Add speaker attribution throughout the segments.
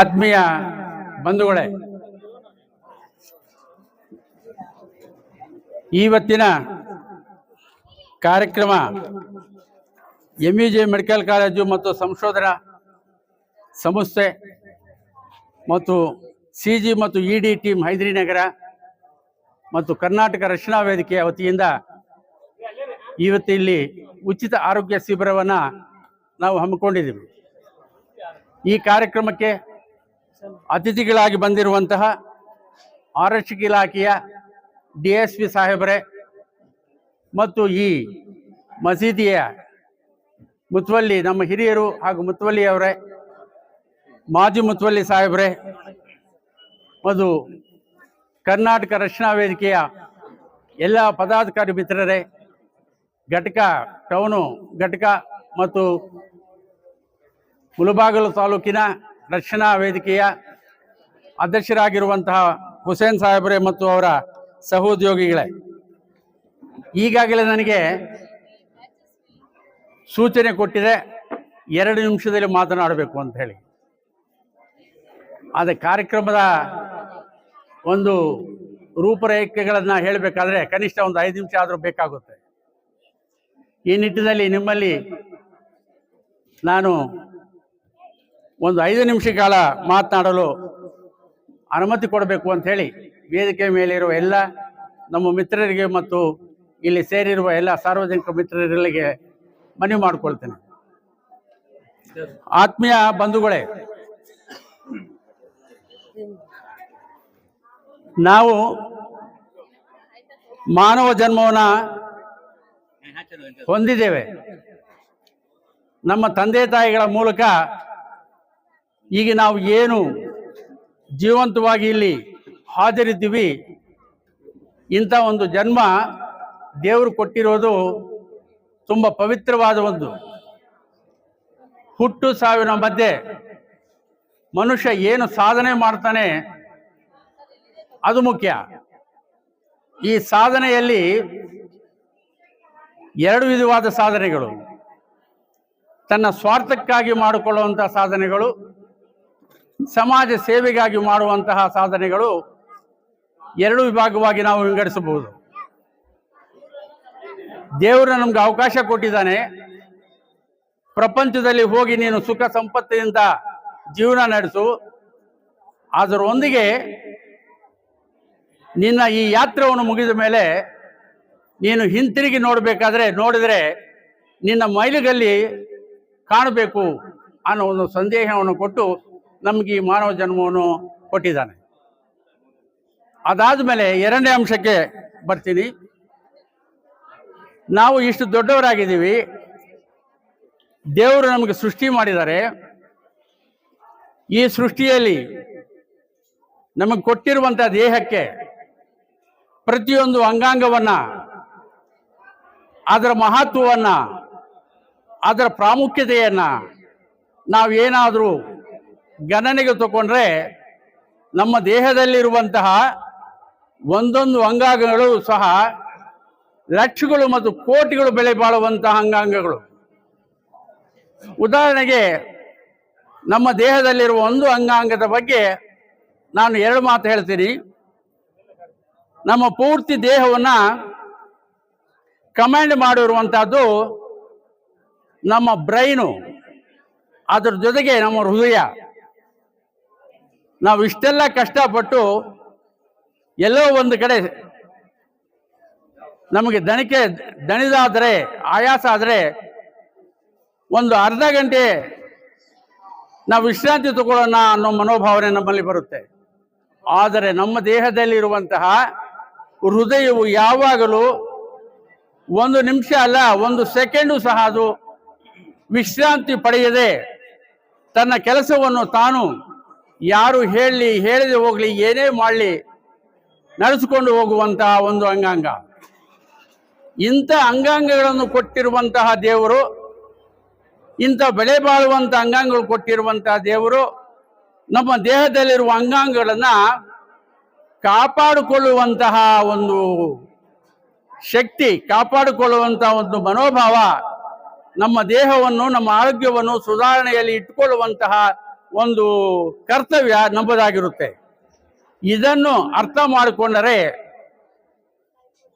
Speaker 1: ಆತ್ಮೀಯ ಬಂಧುಗಳೇ ಇವತ್ತಿನ ಕಾರ್ಯಕ್ರಮ ಎಂ ಜೆ ಮೆಡಿಕಲ್ ಕಾಲೇಜು ಮತ್ತು ಸಂಶೋಧನಾ ಸಂಸ್ಥೆ ಮತ್ತು ಸಿ ಜಿ ಮತ್ತು ಇ ಡಿ ಟೀಮ್ ಹೈದರಿನಗರ ಮತ್ತು ಕರ್ನಾಟಕ ರಕ್ಷಣಾ ವೇದಿಕೆಯ ವತಿಯಿಂದ ಇವತ್ತಿಲ್ಲಿ ಉಚಿತ ಆರೋಗ್ಯ ಶಿಬಿರವನ್ನು ನಾವು ಹಮ್ಮಿಕೊಂಡಿದ್ದೀವಿ. ಈ ಕಾರ್ಯಕ್ರಮಕ್ಕೆ ಅತಿಥಿಗಳಾಗಿ ಬಂದಿರುವಂತಹ ಆರಕ್ಷಕ ಇಲಾಖೆಯ ಡಿ ಎಸ್ ಪಿ ಸಾಹೇಬರೇ ಮತ್ತು ಈ ಮಸೀದಿಯ ಮುತ್ವಲ್ಲಿ ನಮ್ಮ ಹಿರಿಯರು ಹಾಗೂ ಮುತ್ವಲ್ಲಿಯವರೇ ಮಾಜಿ ಮುತ್ವಲ್ಲಿ ಸಾಹೇಬರೇ ಮತ್ತು ಕರ್ನಾಟಕ ರಕ್ಷಣಾ ವೇದಿಕೆಯ ಎಲ್ಲ ಪದಾಧಿಕಾರಿ ಮಿತ್ರರೇ, ಘಟಕ, ಟೌನು ಘಟಕ ಮತ್ತು ಮುಳಬಾಗಲು ತಾಲೂಕಿನ ರಕ್ಷಣಾ ವೇದಿಕೆಯ ಅಧ್ಯಕ್ಷರಾಗಿರುವಂತಹ ಹುಸೇನ್ ಸಾಹೇಬರೇ ಮತ್ತು ಅವರ ಸಹೋದ್ಯೋಗಿಗಳೇ, ಈಗಾಗಲೇ ನನಗೆ ಸೂಚನೆ ಕೊಟ್ಟಿದೆ, ಎರಡು ನಿಮಿಷದಲ್ಲಿ ಮಾತನಾಡಬೇಕು ಅಂತ ಹೇಳಿ. ಅದೇ ಕಾರ್ಯಕ್ರಮದ ಒಂದು ರೂಪರೇಖೆಗಳನ್ನು ಹೇಳಬೇಕಾದ್ರೆ ಕನಿಷ್ಠ ಒಂದು ಐದು ನಿಮಿಷ ಆದರೂ ಬೇಕಾಗುತ್ತೆ. ಈ ನಿಟ್ಟಿನಲ್ಲಿ ನಿಮ್ಮಲ್ಲಿ ನಾನು ಒಂದು ಐದು ನಿಮಿಷ ಕಾಲ ಮಾತನಾಡಲು ಅನುಮತಿ ಕೊಡಬೇಕು ಅಂತ ಹೇಳಿ ವೇದಿಕೆ ಮೇಲಿರುವ ಎಲ್ಲ ನಮ್ಮ ಮಿತ್ರರಿಗೆ ಮತ್ತು ಇಲ್ಲಿ ಸೇರಿರುವ ಎಲ್ಲ ಸಾರ್ವಜನಿಕ ಮಿತ್ರರಿಗೆ ಮನವಿ ಮಾಡಿಕೊಳ್ತೇನೆ. ಆತ್ಮೀಯ ಬಂಧುಗಳೇ, ನಾವು ಮಾನವ ಜನ್ಮವನ್ನು ಹೊಂದಿದ್ದೇವೆ. ನಮ್ಮ ತಂದೆ ತಾಯಿಗಳ ಮೂಲಕ ಈಗ ನಾವು ಏನು ಜೀವಂತವಾಗಿ ಇಲ್ಲಿ ಹಾಜರಿದ್ದೀವಿ, ಇಂಥ ಒಂದು ಜನ್ಮ ದೇವರು ಕೊಟ್ಟಿರೋದು ತುಂಬ ಪವಿತ್ರವಾದ ಒಂದು. ಹುಟ್ಟು ಸಾವಿನ ಮಧ್ಯೆ ಮನುಷ್ಯ ಏನು ಸಾಧನೆ ಮಾಡ್ತಾನೆ, ಅದು ಮುಖ್ಯ. ಈ ಸಾಧನೆಯಲ್ಲಿ ಎರಡು ವಿಧವಾದ ಸಾಧನೆಗಳು. ತನ್ನ ಸ್ವಾರ್ಥಕ್ಕಾಗಿ ಮಾಡಿಕೊಳ್ಳುವಂಥ ಸಾಧನೆಗಳು ಸಮಾಜ ಸೇವೆಗಾಗಿ ಮಾಡುವಂತಹ ಸಾಧನೆಗಳು ಎರಡು ವಿಭಾಗವಾಗಿ ನಾವು ವಿಂಗಡಿಸಬಹುದು. ದೇವರು ನಮ್ಗೆ ಅವಕಾಶ ಕೊಟ್ಟಿದ್ದಾನೆ. ಪ್ರಪಂಚದಲ್ಲಿ ಹೋಗಿ ನೀನು ಸುಖ ಸಂಪತ್ತಿನಿಂದ ಜೀವನ ನಡೆಸು. ಅದರೊಂದಿಗೆ ನಿನ್ನ ಈ ಯಾತ್ರೆಯನ್ನು ಮುಗಿದ ಮೇಲೆ ನೀನು ಹಿಂತಿರುಗಿ ನೋಡಬೇಕಾದ್ರೆ ನೋಡಿದರೆ ನಿನ್ನ ಮೈಲಿಗಲ್ಲಿ ಕಾಣಬೇಕು ಅನ್ನೋ ಒಂದು ಸಂದೇಹವನ್ನು ಕೊಟ್ಟು ನಮಗೆ ಈ ಮಾನವ ಜನ್ಮವನ್ನು ಕೊಟ್ಟಿದ್ದಾನೆ. ಅದಾದ ಮೇಲೆ ಎರಡನೇ ಅಂಶಕ್ಕೆ ಬರ್ತೀನಿ. ನಾವು ಇಷ್ಟು ದೊಡ್ಡವರಾಗಿದ್ದೀವಿ. ದೇವರು ನಮಗೆ ಸೃಷ್ಟಿ ಮಾಡಿದ್ದಾರೆ. ಈ ಸೃಷ್ಟಿಯಲ್ಲಿ ನಮಗೆ ಕೊಟ್ಟಿರುವಂಥ ದೇಹಕ್ಕೆ ಪ್ರತಿಯೊಂದು ಅಂಗಾಂಗವನ್ನು, ಅದರ ಮಹತ್ವವನ್ನು, ಅದರ ಪ್ರಾಮುಖ್ಯತೆಯನ್ನ ನಾವೇನಾದರೂ ಗಣನೆಗೆ ತಗೊಂಡ್ರೆ ನಮ್ಮ ದೇಹದಲ್ಲಿರುವಂತಹ ಒಂದೊಂದು ಅಂಗಾಂಗಗಳು ಸಹ ಲಕ್ಷಗಳು ಮತ್ತು ಕೋಟಿಗಳು ಬೆಲೆ ಬಾಳುವಂತಹ ಅಂಗಾಂಗಗಳು. ಉದಾಹರಣೆಗೆ ನಮ್ಮ ದೇಹದಲ್ಲಿರುವ ಒಂದು ಅಂಗಾಂಗದ ಬಗ್ಗೆ ನಾನು ಎರಡು ಮಾತು ಹೇಳ್ತೀನಿ. ನಮ್ಮ ಪೂರ್ತಿ ದೇಹವನ್ನು ಕಮಾಂಡ್ ಮಾಡಿರುವಂಥದ್ದು ನಮ್ಮ ಬ್ರೈನು, ಅದರ ಜೊತೆಗೆ ನಮ್ಮ ಹೃದಯ. ನಾವು ಇಷ್ಟೆಲ್ಲ ಕಷ್ಟಪಟ್ಟು ಎಲ್ಲೋ ಒಂದು ಕಡೆ ನಮಗೆ ದಣಿಕೆ, ದಣಿದಾದರೆ, ಆಯಾಸ ಆದರೆ ಒಂದು ಅರ್ಧ ಗಂಟೆ ನಾವು ವಿಶ್ರಾಂತಿ ತಗೊಳ್ಳೋಣ ಅನ್ನೋ ಮನೋಭಾವನೆ ನಮ್ಮಲ್ಲಿ ಬರುತ್ತೆ. ಆದರೆ ನಮ್ಮ ದೇಹದಲ್ಲಿರುವಂತಹ ಹೃದಯವು ಯಾವಾಗಲೂ ಒಂದು ನಿಮಿಷ ಅಲ್ಲ, ಒಂದು ಸೆಕೆಂಡು ಸಹ ಅದು ವಿಶ್ರಾಂತಿ ಪಡೆಯದೆ ತನ್ನ ಕೆಲಸವನ್ನು ತಾನು ಯಾರು ಹೇಳಲಿ ಹೇಳದೆ ಹೋಗಲಿ, ಏನೇ ಮಾಡಲಿ, ನಡೆಸಿಕೊಂಡು ಹೋಗುವಂತಹ ಒಂದು ಅಂಗಾಂಗ. ಇಂಥ ಅಂಗಾಂಗಗಳನ್ನು ಕೊಟ್ಟಿರುವಂತಹ ದೇವರು, ಇಂಥ ಬೆಳೆ ಬಾಳುವಂಥ ಅಂಗಾಂಗಗಳು ಕೊಟ್ಟಿರುವಂತಹ ದೇವರು, ನಮ್ಮ ದೇಹದಲ್ಲಿರುವ ಅಂಗಾಂಗಗಳನ್ನು ಕಾಪಾಡಿಕೊಳ್ಳುವಂತಹ ಒಂದು ಶಕ್ತಿ ಕಾಪಾಡಿಕೊಳ್ಳುವಂತಹ ಒಂದು ಮನೋಭಾವ, ನಮ್ಮ ದೇಹವನ್ನು, ನಮ್ಮ ಆರೋಗ್ಯವನ್ನು ಸುಧಾರಣೆಯಲ್ಲಿ ಇಟ್ಟುಕೊಳ್ಳುವಂತಹ ಒಂದು ಕರ್ತವ್ಯ ನಮ್ಮದಾಗಿರುತ್ತೆ ಇದನ್ನು ಅರ್ಥ ಮಾಡಿಕೊಂಡರೆ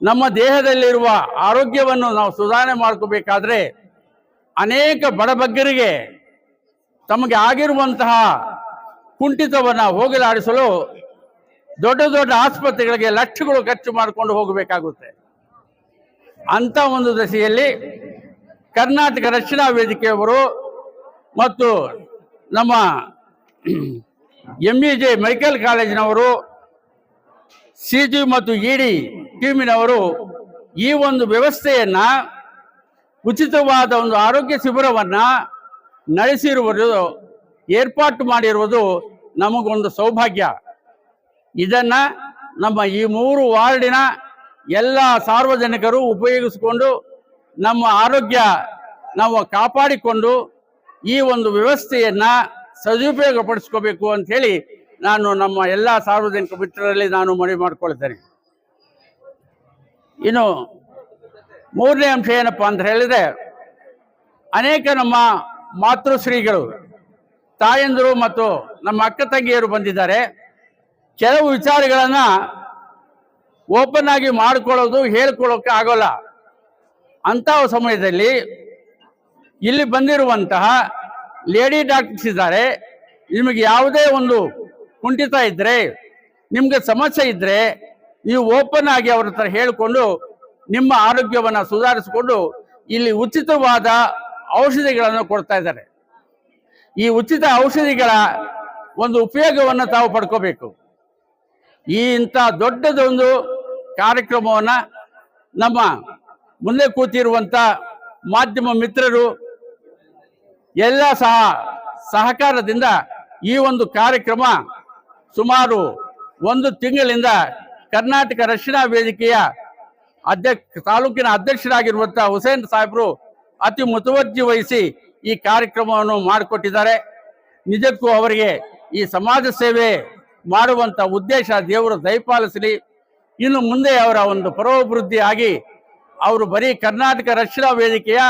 Speaker 1: ನಮ್ಮ ದೇಹದಲ್ಲಿರುವ ಆರೋಗ್ಯವನ್ನು ನಾವು ಸುಧಾರಣೆ ಮಾಡ್ಕೋಬೇಕಾದ್ರೆ ಅನೇಕ ಬಡಬಗ್ಗರಿಗೆ ತಮಗೆ ಆಗಿರುವಂತಹ ಕುಂಠಿತವನ್ನು ಹೋಗಲಾಡಿಸಲು ದೊಡ್ಡ ದೊಡ್ಡ ಆಸ್ಪತ್ರೆಗಳಿಗೆ ಲಕ್ಷಗಳು ಖರ್ಚು ಮಾಡಿಕೊಂಡು ಹೋಗಬೇಕಾಗುತ್ತೆ. ಅಂತ ಒಂದು ದಶೆಯಲ್ಲಿ ಕರ್ನಾಟಕ ರಕ್ಷಣಾ ವೇದಿಕೆಯವರು ಮತ್ತು ನಮ್ಮ ಎಂ ಇ ಜೆ ಮೆಡಿಕಲ್ ಕಾಲೇಜಿನವರು ಸಿ ಜಿ ಮತ್ತು ಇ ಡಿ ಟೀಮಿನವರು ಈ ಒಂದು ವ್ಯವಸ್ಥೆಯನ್ನ ಉಚಿತವಾದ ಒಂದು ಆರೋಗ್ಯ ಶಿಬಿರವನ್ನ ನಡೆಸಿರುವುದು, ಏರ್ಪಾಟು ಮಾಡಿರುವುದು ನಮಗೊಂದು ಸೌಭಾಗ್ಯ. ಇದನ್ನ ನಮ್ಮ ಈ ಮೂರು ವಾರ್ಡಿನ ಎಲ್ಲ ಸಾರ್ವಜನಿಕರು ಉಪಯೋಗಿಸಿಕೊಂಡು ನಮ್ಮ ಆರೋಗ್ಯ ನಾವು ಕಾಪಾಡಿಕೊಂಡು ಈ ಒಂದು ವ್ಯವಸ್ಥೆಯನ್ನ ಸದುಪಯೋಗಪಡಿಸ್ಕೋಬೇಕು ಅಂತ ಹೇಳಿ ನಾನು ನಮ್ಮ ಎಲ್ಲ ಸಾರ್ವಜನಿಕ ಮಿತ್ರರಲ್ಲಿ ನಾನು ಮನವಿ ಮಾಡಿಕೊಳ್ತೇನೆ. ಇನ್ನು ಮೂರನೇ ಅಂಶ ಏನಪ್ಪ ಅಂತ ಹೇಳಿದ್ರೆ, ಅನೇಕ ನಮ್ಮ ಮಾತೃಶ್ರೀಗಳು, ತಾಯಂದರು ಮತ್ತು ನಮ್ಮ ಅಕ್ಕ ತಂಗಿಯರು ಬಂದಿದ್ದಾರೆ. ಕೆಲವು ವಿಚಾರಗಳನ್ನ ಓಪನ್ ಆಗಿ ಮಾಡಿಕೊಳ್ಳೋದು, ಹೇಳ್ಕೊಳ್ಳೋಕೆ ಆಗೋಲ್ಲ. ಅಂಥ ಸಮಯದಲ್ಲಿ ಇಲ್ಲಿ ಬಂದಿರುವಂತಹ ಲೇಡಿ ಡಾಕ್ಟರ್ಸ್ ಇದ್ದಾರೆ. ನಿಮಗೆ ಯಾವುದೇ ಒಂದು ಕುಂಠಿತ ಇದ್ರೆ, ನಿಮ್ಗೆ ಸಮಸ್ಯೆ ಇದ್ರೆ, ನೀವು ಓಪನ್ ಆಗಿ ಅವ್ರ ಹತ್ರ ಹೇಳಿಕೊಂಡು ನಿಮ್ಮ ಆರೋಗ್ಯವನ್ನ ಸುಧಾರಿಸಿಕೊಂಡು ಇಲ್ಲಿ ಉಚಿತವಾದ ಔಷಧಿಗಳನ್ನು ಕೊಡ್ತಾ ಇದ್ದಾರೆ. ಈ ಉಚಿತ ಔಷಧಿಗಳ ಒಂದು ಉಪಯೋಗವನ್ನು ತಾವು ಪಡ್ಕೋಬೇಕು. ಈ ಇಂಥ ದೊಡ್ಡದೊಂದು ಕಾರ್ಯಕ್ರಮವನ್ನು ನಮ್ಮ ಮುಂದೆ ಕೂತಿರುವಂಥ ಮಾಧ್ಯಮ ಮಿತ್ರರು ಎಲ್ಲ ಸಹ ಸಹಕಾರದಿಂದ ಈ ಒಂದು ಕಾರ್ಯಕ್ರಮ ಸುಮಾರು ಒಂದು ತಿಂಗಳಿಂದ ಕರ್ನಾಟಕ ರಕ್ಷಣಾ ವೇದಿಕೆಯ ಅಧ್ಯಕ್ಷ, ತಾಲೂಕಿನ ಅಧ್ಯಕ್ಷರಾಗಿರುವಂತಹ ಹುಸೇನ್ ಸಾಹೇಬರು ಅತಿ ಮುತುವರ್ಜಿ ವಹಿಸಿ ಈ ಕಾರ್ಯಕ್ರಮವನ್ನು ಮಾಡಿಕೊಟ್ಟಿದ್ದಾರೆ. ನಿಜಕ್ಕೂ ಅವರಿಗೆ ಈ ಸಮಾಜ ಸೇವೆ ಮಾಡುವಂತ ಉದ್ದೇಶ ದೇವರು ದಯಪಾಲಿಸಲಿ. ಇನ್ನು ಮುಂದೆ ಅವರ ಒಂದು ಪರೋಭಿವೃದ್ಧಿ ಆಗಿ ಅವರು ಬರೀ ಕರ್ನಾಟಕ ರಕ್ಷಣಾ ವೇದಿಕೆಯ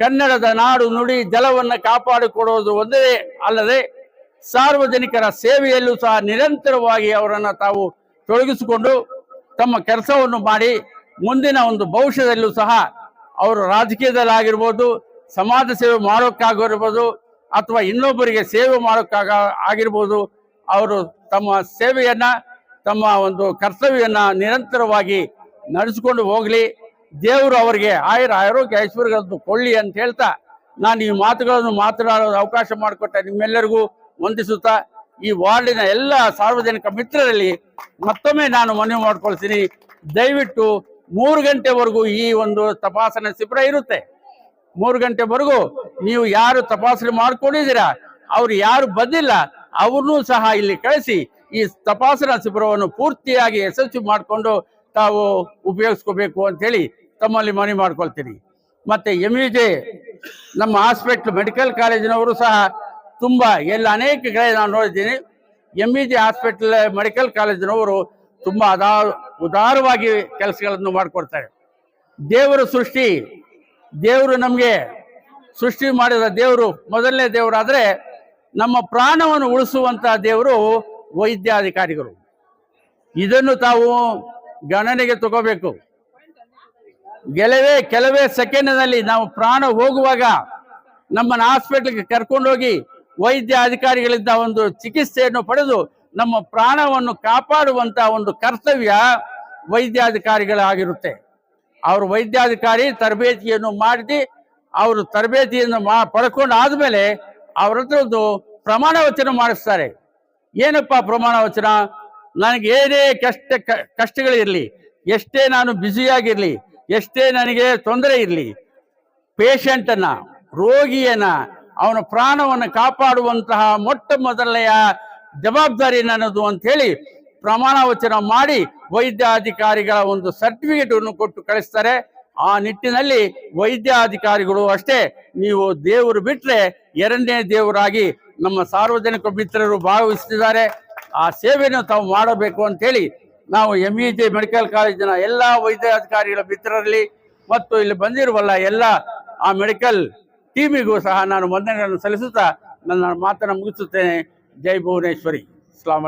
Speaker 1: ಕನ್ನಡದ ನಾಡು ನುಡಿ ಜಲವನ್ನು ಕಾಪಾಡಿಕೊಡುವುದು ಒಂದೇ ಅಲ್ಲದೆ ಸಾರ್ವಜನಿಕರ ಸೇವೆಯಲ್ಲೂ ಸಹ ನಿರಂತರವಾಗಿ ಅವರನ್ನು ತಾವು ತೊಡಗಿಸಿಕೊಂಡು ತಮ್ಮ ಕೆಲಸವನ್ನು ಮಾಡಿ ಮುಂದಿನ ಒಂದು ಭವಿಷ್ಯದಲ್ಲೂ ಸಹ ಅವರು ರಾಜಕೀಯದಲ್ಲಾಗಿರ್ಬೋದು, ಸಮಾಜ ಸೇವೆ ಮಾಡೋಕ್ಕಾಗಿರ್ಬೋದು ಅಥವಾ ಇನ್ನೊಬ್ಬರಿಗೆ ಸೇವೆ ಮಾಡೋಕ್ಕಾಗ ಆಗಿರ್ಬೋದು, ಅವರು ತಮ್ಮ ಸೇವೆಯನ್ನು, ತಮ್ಮ ಒಂದು ಕರ್ತವ್ಯವನ್ನು ನಿರಂತರವಾಗಿ ನಡೆಸಿಕೊಂಡು ಹೋಗಲಿ. ದೇವರು ಅವರಿಗೆ ಆಯುರ ಆರೋಗ್ಯ ಐಶ್ವರ್ಯಗಳನ್ನು ಕೊಳ್ಳಿ ಅಂತ ಹೇಳ್ತಾ, ನಾನು ಈ ಮಾತುಗಳನ್ನು ಮಾತನಾಡೋದು ಅವಕಾಶ ಮಾಡಿಕೊಟ್ಟ ನಿಮ್ಮೆಲ್ಲರಿಗೂ ವಂದಿಸುತ್ತಾ, ಈ ವಾರ್ಡಿನ ಎಲ್ಲ ಸಾರ್ವಜನಿಕ ಮಿತ್ರರಲ್ಲಿ ಮತ್ತೊಮ್ಮೆ ನಾನು ಮನವಿ ಮಾಡ್ಕೊಳ್ತೀನಿ. ದಯವಿಟ್ಟು ಮೂರು ಗಂಟೆವರೆಗೂ ಈ ಒಂದು ತಪಾಸಣೆ ಶಿಬಿರ ಇರುತ್ತೆ. ಮೂರು ಗಂಟೆವರೆಗೂ ನೀವು ಯಾರು ತಪಾಸಣೆ ಮಾಡ್ಕೊಂಡಿದ್ದೀರಾ, ಅವ್ರು ಯಾರು ಬಂದಿಲ್ಲ, ಅವ್ರನ್ನೂ ಸಹ ಇಲ್ಲಿ ಕಳಿಸಿ, ಈ ತಪಾಸಣಾ ಶಿಬಿರವನ್ನು ಪೂರ್ತಿಯಾಗಿ ಯಶಸ್ವಿ ಮಾಡಿಕೊಂಡು ತಾವು ಉಪಯೋಗಿಸ್ಕೋಬೇಕು ಅಂತ ಹೇಳಿ ತಮ್ಮಲ್ಲಿ ಮನವಿ ಮಾಡ್ಕೊಳ್ತೀನಿ. ಮತ್ತೆ ಎಂ ಯು ಜೆ ನಮ್ಮ ಹಾಸ್ಪಿಟ್ಲ್ ಮೆಡಿಕಲ್ ಕಾಲೇಜಿನವರು ಸಹ ತುಂಬ, ಎಲ್ಲ ಅನೇಕ ಕಡೆ ನಾನು ನೋಡಿದ್ದೀನಿ. M E J hospital medical ಕಾಲೇಜಿನವರು ತುಂಬ ಅದಾ ಉದಾರವಾಗಿ ಕೆಲಸಗಳನ್ನು ಮಾಡಿಕೊಡ್ತಾರೆ. ದೇವರ ಸೃಷ್ಟಿ, ದೇವರು ನಮಗೆ ಸೃಷ್ಟಿ ಮಾಡಿದ ದೇವರು ಮೊದಲನೇ ದೇವರಾದರೆ ನಮ್ಮ ಪ್ರಾಣವನ್ನು ಉಳಿಸುವಂಥ ದೇವರು ವೈದ್ಯಾಧಿಕಾರಿಗಳು. ಇದನ್ನು ತಾವು ಗಣನೆಗೆ ತಗೋಬೇಕು. ಕೆಲವೇ ಕೆಲವೇ ಸೆಕೆಂಡ್ನಲ್ಲಿ ನಾವು ಪ್ರಾಣ ಹೋಗುವಾಗ ನಮ್ಮನ್ನು ಹಾಸ್ಪಿಟ್ಲ್ಗೆ ಕರ್ಕೊಂಡೋಗಿ ವೈದ್ಯ ಅಧಿಕಾರಿಗಳಿಂದ ಒಂದು ಚಿಕಿತ್ಸೆಯನ್ನು ಪಡೆದು ನಮ್ಮ ಪ್ರಾಣವನ್ನು ಕಾಪಾಡುವಂತ ಒಂದು ಕರ್ತವ್ಯ ವೈದ್ಯಾಧಿಕಾರಿಗಳಾಗಿರುತ್ತೆ. ಅವರು ವೈದ್ಯಾಧಿಕಾರಿ ತರಬೇತಿಯನ್ನು ಮಾಡಿ ಅವರು ತರಬೇತಿಯನ್ನು ಮಾ, ಪಡ್ಕೊಂಡು ಆದ್ಮೇಲೆ ಅವ್ರ ಒಂದು ಪ್ರಮಾಣ ವಚನ ಮಾಡಿಸ್ತಾರೆ. ಏನಪ್ಪ ಪ್ರಮಾಣ ವಚನ ನನಗೆ ಏನೇ ಕಷ್ಟ ಕಷ್ಟಗಳಿರ್ಲಿ, ಎಷ್ಟೇ ನಾನು ಬ್ಯುಸಿಯಾಗಿರ್ಲಿ ಎಷ್ಟೇ ನನಗೆ ತೊಂದರೆ ಇರಲಿ, ಪೇಷಂಟನ್ನ, ರೋಗಿಯನ್ನ, ಅವನ ಪ್ರಾಣವನ್ನು ಕಾಪಾಡುವಂತಹ ಮೊಟ್ಟ ಮೊದಲನೆಯ ಜವಾಬ್ದಾರಿ ನನ್ನದು ಅಂತ ಹೇಳಿ ಪ್ರಮಾಣ ವಚನ ಮಾಡಿ ವೈದ್ಯಾಧಿಕಾರಿಗಳ ಒಂದು ಸರ್ಟಿಫಿಕೇಟ್ ಅನ್ನು ಕೊಟ್ಟು ಕಳಿಸ್ತಾರೆ. ಆ ನಿಟ್ಟಿನಲ್ಲಿ ವೈದ್ಯಾಧಿಕಾರಿಗಳು ಅಷ್ಟೇ, ನೀವು ದೇವರು ಬಿಟ್ಟರೆ ಎರಡನೇ ದೇವರಾಗಿ ನಮ್ಮ ಸಾರ್ವಜನಿಕ ಮಿತ್ರರು ಭಾಗವಹಿಸ್ತಿದ್ದಾರೆ. ಆ ಸೇವೆಯನ್ನು ತಾವು ಮಾಡಬೇಕು ಅಂತ ಹೇಳಿ ನಾವು ಎಂ ಇ ಜೆ ಮೆಡಿಕಲ್ ಕಾಲೇಜಿನ ಎಲ್ಲ ವೈದ್ಯಾಧಿಕಾರಿಗಳ ಮಿತ್ರರಲ್ಲಿ ಮತ್ತು ಇಲ್ಲಿ ಬಂದಿರುವಲ್ಲ ಎಲ್ಲ ಆ ಮೆಡಿಕಲ್ ಟೀಮಿಗೂ ಸಹ ನಾನು ವಂದನೆಗಳನ್ನು ಸಲ್ಲಿಸುತ್ತಾ ನನ್ನ ಮಾತನ್ನು ಮುಗಿಸುತ್ತೇನೆ. ಜೈ ಭುವನೇಶ್ವರಿ. ಅಸ್ಲಾಂ